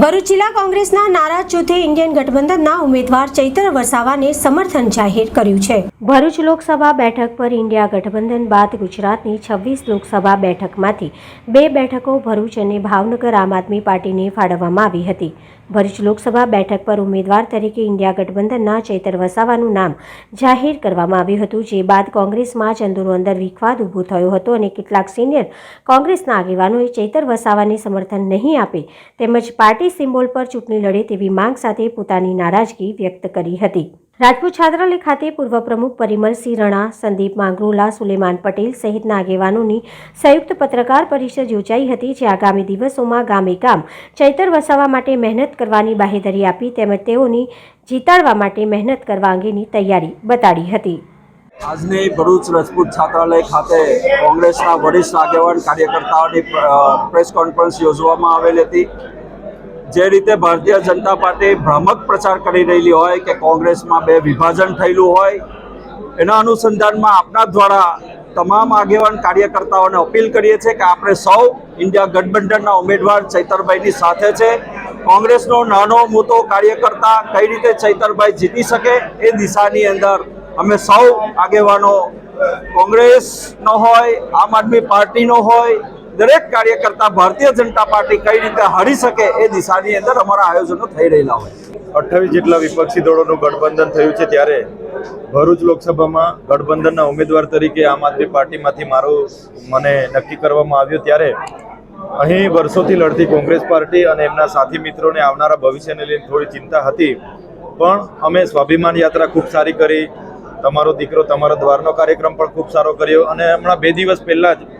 ભરૂચ જિલ્લા કોંગ્રેસના નારાજ જૂથે ઇન્ડિયન ગઠબંધનના ઉમેદવાર ચૈતર વસાવાને સમર્થન જાહેર કર્યું છે. ભરૂચ લોકસભા બેઠક પર ઇન્ડિયા ગઠબંધન બાદ ગુજરાતની છવ્વીસ લોકસભા બેઠકમાંથી બે બેઠકો ભરૂચ અને ભાવનગર આમ આદમી પાર્ટીને ફાળવવામાં આવી હતી. ભરૂચ લોકસભા બેઠક પર ઉમેદવાર તરીકે ઇન્ડિયા ગઠબંધનના ચૈતર વસાવાનું નામ જાહેર કરવામાં આવ્યું હતું, જે બાદ કોંગ્રેસમાં જ અંદર વિખવાદ ઊભો થયો હતો અને કેટલાક સિનિયર કોંગ્રેસના આગેવાનોએ ચૈતર વસાવાને સમર્થન નહીં આપે તેમજ પાર્ટી સિમ્બોલ પર ચૂંટણી લડે તેવી માંગ સાથે પોતાની નારાજગી વ્યક્ત કરી હતી. રાજપૂત છાત્રાલય ખાતે પૂર્વ પ્રમુખ પરિમલસિંહ રણા, સંદીપ માંગરોલા, સુલેમાન પટેલ સહિતના આગેવાનોની સંયુક્ત પત્રકાર પરિષદ યોજાઈ હતી, જે આગામી દિવસોમાં ગામે ગામ ચૈતર વસાવવા માટે મહેનત કરવાની બાહેધરી આપી તેમજ તેઓની જીતાડવા માટે મહેનત કરવા અંગેની તૈયારી બતાડી હતી. આજની ભરૂચ રાજપૂત છાત્રાલય ખાતે કોંગ્રેસના વરિષ્ઠ આગેવાન કાર્યકર્તાઓની પ્રેસ કોન્ફરન્સ યોજવામાં આવેલી હતી. જે રીતે ભારતીય જનતા પાર્ટી ભ્રામક પ્રચાર કરી રહેલી હોય કે કોંગ્રેસમાં બે વિભાજન થયેલું હોય, એના અનુસંધાનમાં આપના દ્વારા તમામ આગેવાન કાર્યકર્તાઓને અપીલ કરીએ છીએ કે આપણે સૌ ઇન્ડિયા ગઠબંધનના ઉમેદવાર ચૈતરભાઈની સાથે છે. કોંગ્રેસનો નાનો મોટો કાર્યકર્તા કઈ રીતે ચૈતરભાઈ જીતી શકે એ દિશાની અંદર અમે સૌ આગેવાનો કોંગ્રેસનો હોય, આમ આદમી પાર્ટીનો હોય દરેક કાર્યકર્તા ભારતીય જનતા પાર્ટી કઈ રીતે હારી શકે એ દિશાની અંદર અમારા આયોજનો થઈ રહેલા હોય અઠ્ઠાવીસ જેટલા વિપક્ષી દળોનું ગઠબંધન થયું છે ત્યારે ભરૂચ લોકસભામાં ગઠબંધનના ઉમેદવાર તરીકે આમ આદમી પાર્ટીમાંથી મારું મને નક્કી કરવામાં આવ્યું ત્યારે અહીં વર્ષોથી લડતી કોંગ્રેસ પાર્ટી અને એમના સાથી મિત્રોને આવનારા ભવિષ્યને લઈને થોડી ચિંતા હતી. પણ અમે સ્વાભિમાન યાત્રા ખૂબ સારી કરી. તમારો દીકરો તમારો દ્વારનો કાર્યક્રમ પણ ખૂબ સારો કર્યો અને હમણાં બે દિવસ પહેલાં જ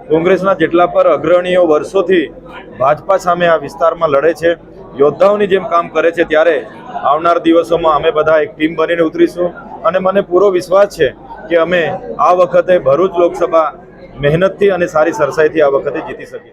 કોંગ્રેસના જેટલા પર અગ્રણીઓ વર્ષોથી ભાજપા સામે આ વિસ્તારમાં લડે છે, યોદ્ધાઓની જેમ કામ કરે છે, ત્યારે આવનાર દિવસોમાં અમે બધા એક ટીમ બનીને ઉતરીશું. અને મને પૂરો વિશ્વાસ છે કે અમે આ વખતે ભરૂચ લોકસભા મહેનતથી અને સારી સરસાઈથી આ વખતે જીતી શકીએ